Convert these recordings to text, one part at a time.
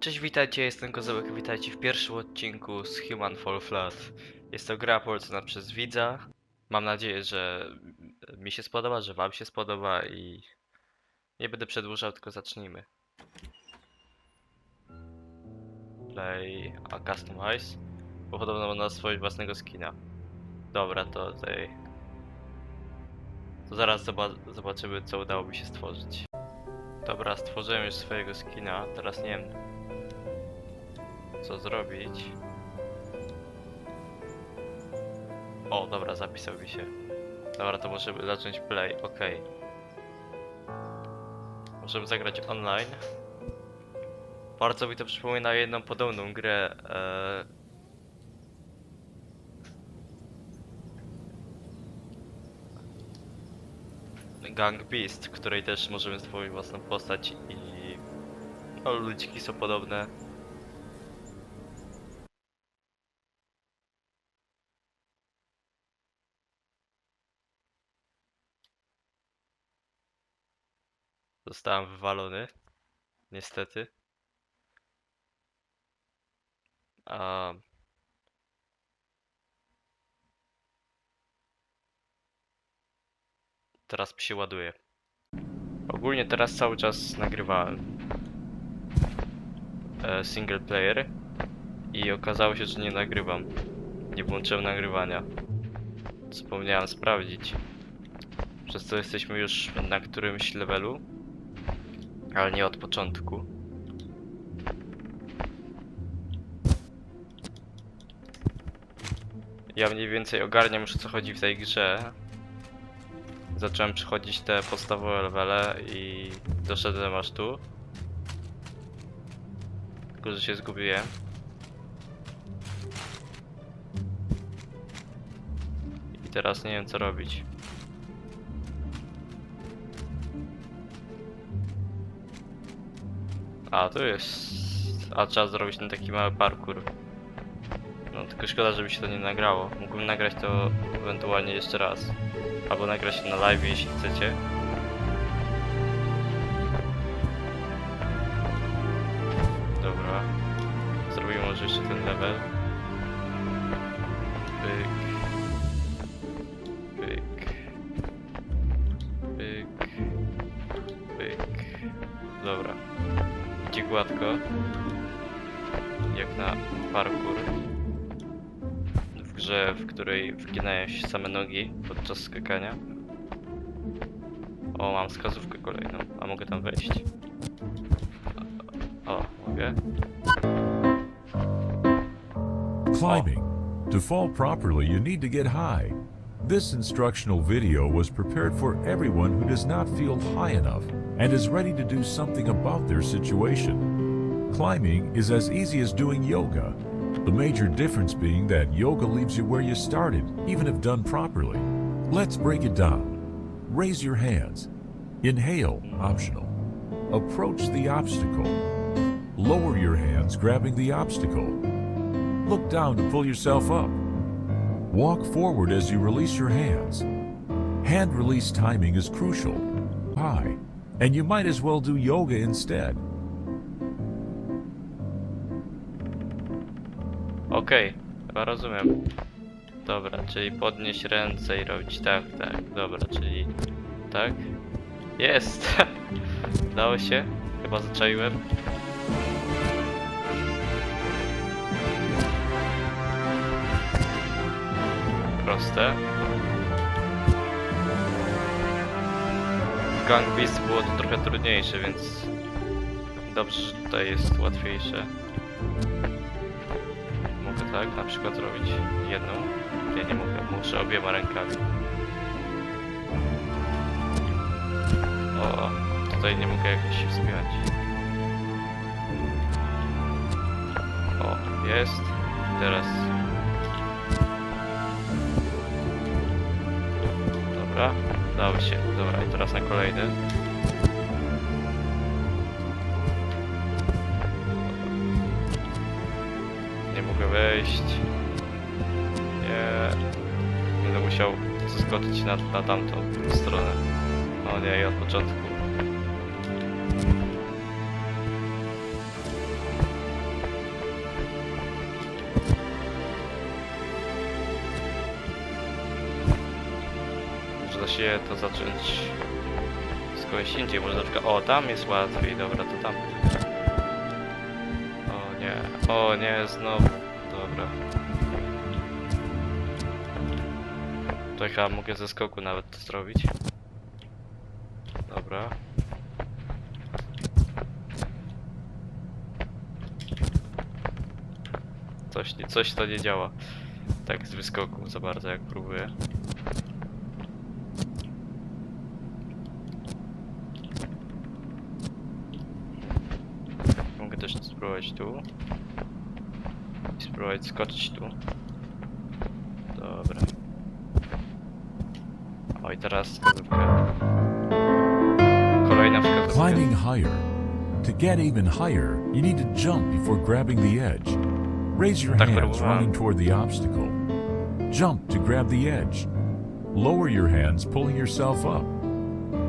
Cześć, witajcie, jestem Kozełek, witajcie w pierwszym odcinku z Human Fall Flat. Jest to gra polecona przez widza. Mam nadzieję, że mi się spodoba, że wam się spodoba i nie będę przedłużał, tylko zacznijmy. Play a customize, bo podobno można stworzyć własnego skina. Dobra, to tutaj... To zaraz zoba- zobaczymy, co udało mi się stworzyć. Dobra, stworzyłem już swojego skina, teraz nie wiem co zrobić. O, dobra, zapisał mi się. Dobra, to możemy zacząć play, ok. Możemy zagrać online. Bardzo mi to przypomina jedną podobną grę. E... Gang Beast, której też możemy stworzyć własną postać i... No, ludziki są podobne. Zostałem wywalony. Niestety. A... Teraz się ładuje. Ogólnie teraz cały czas nagrywałem e, single player i okazało się, że nie nagrywam. Nie włączyłem nagrywania. Zapomniałem sprawdzić. Przez co jesteśmy już na którymś levelu, ale nie od początku. Ja mniej więcej ogarniam już co chodzi w tej grze. Zacząłem przechodzić te podstawowe levele i doszedłem aż tu. Tylko, że się zgubiłem. I teraz nie wiem co robić. A, tu jest... A, trzeba zrobić ten taki mały parkour. No, tylko szkoda, żeby się to nie nagrało. Mógłbym nagrać to ewentualnie jeszcze raz. Albo nagrać na live, jeśli chcecie. Dobra. Zrobimy może jeszcze ten level. Pyk. Pyk. Pyk. Pyk. Dobra. Idzie gładko. Jak na parkour. W grze, w której wginają się same nogi podczas skakania. O, mam wskazówkę kolejną. A mogę tam wejść? O, mogę. Climbing. To fall properly, you need to get high. This instructional video was prepared for everyone who does not feel high enough and is ready to do something about their situation. Climbing is as easy as doing yoga, the major difference being that yoga leaves you where you started, even if done properly. Let's break it down. Raise your hands. Inhale, optional. Approach the obstacle. Lower your hands, grabbing the obstacle. Look down to pull yourself up. Walk forward as you release your hands. Hand release timing is crucial. High. And you might as well do yoga instead. Okej, chyba rozumiem. Dobra, czyli podnieść ręce i robić tak, tak. Dobra, czyli tak. Jest! Udało się. Chyba zaczaiłem. Proste. Gang Beast było to trochę trudniejsze, więc dobrze, że tutaj jest łatwiejsze. Mogę tak na przykład zrobić jedną. Ja nie mogę, muszę obiema rękami. O, tutaj nie mogę jakoś się wspierać. O, jest. Teraz. Dobra, udało się. Dobra, i teraz na kolejny. Nie mogę wejść. Nie. Będę musiał zeskoczyć na, na tamtą stronę. O nie, i od początku. Właśnie to zacząć skądś indziej, może na przykład, o tam jest łatwiej, dobra, to tam. O nie, o nie, znowu, dobra. To chyba mogę ze skoku nawet to zrobić. Dobra. Coś, coś to nie działa. Tak z wyskoku za bardzo jak próbuję. Tu. I spróbować skoczyć tu. Dobra. O i teraz wskazówka. Kolejna wskazówka. Climbing higher. To get even higher, you need to jump before grabbing the edge. Raise your Tak hands running toward the obstacle. Jump to grab the edge. Lower your hands, pulling yourself up.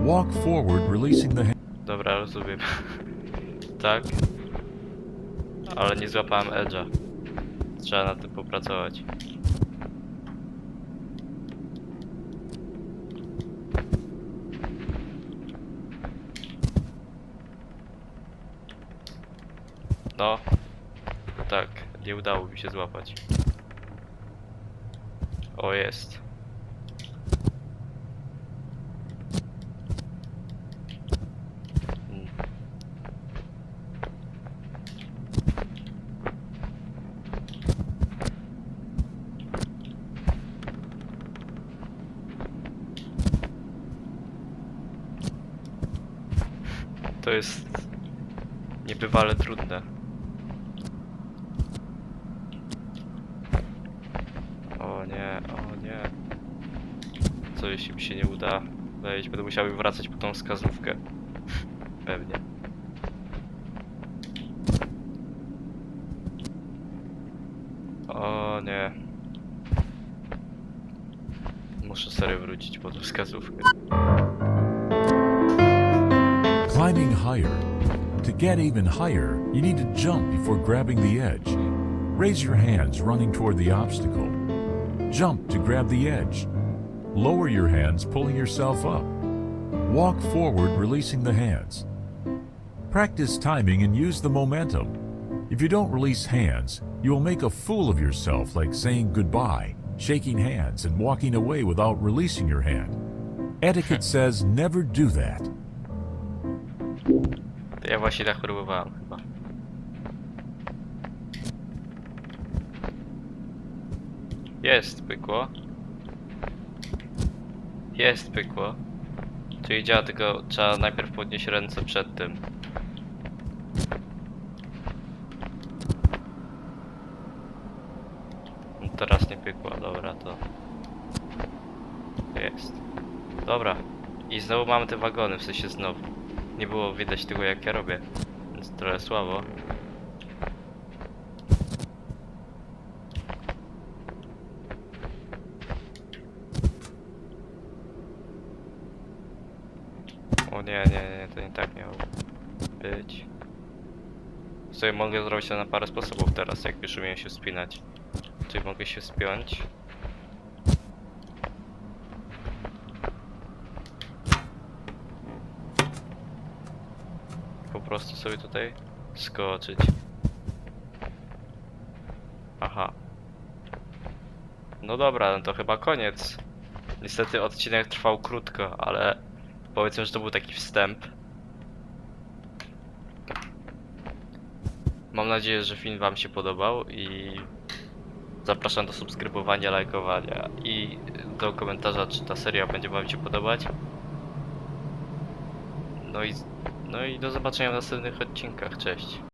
Walk forward, releasing the hand. Dobra, rozumiem. tak. Ale nie złapałem edge'a. Trzeba nad tym popracować. No. Tak, nie udało mi się złapać. O, jest. To jest niebywale trudne. O nie, o nie. Co jeśli mi się nie uda wejść? Będę musiał wracać po tą wskazówkę. Pewnie. O nie. Muszę serio wrócić po tą wskazówkę. Higher. To get even higher, you need to jump before grabbing the edge. Raise your hands running toward the obstacle. Jump to grab the edge. Lower your hands, pulling yourself up. Walk forward, releasing the hands. Practice timing and use the momentum. If you don't release hands, you will make a fool of yourself, like saying goodbye, shaking hands, and walking away without releasing your hand. Etiquette says never do that. Ja właśnie tak próbowałem chyba. Jest pykło. Jest pykło. Czyli działa tylko trzeba najpierw podnieść ręce przed tym. No Teraz nie pykło, dobra to. Jest. Dobra. I znowu mamy te wagony, w sensie znowu. Nie było widać tego jak ja robię, więc trochę słabo. O nie, nie, nie, to nie tak miało być. Sobie mogę zrobić to na parę sposobów teraz, jak już umiem się wspinać. Czyli mogę się spiąć. Po prostu sobie tutaj skoczyć. Aha. No dobra, no to chyba koniec. Niestety odcinek trwał krótko, ale powiedzmy, że to był taki wstęp. Mam nadzieję, że film wam się podobał i zapraszam do subskrybowania, lajkowania i do komentarza, czy ta seria będzie wam się podobać. No i, no i do zobaczenia w następnych odcinkach. Cześć.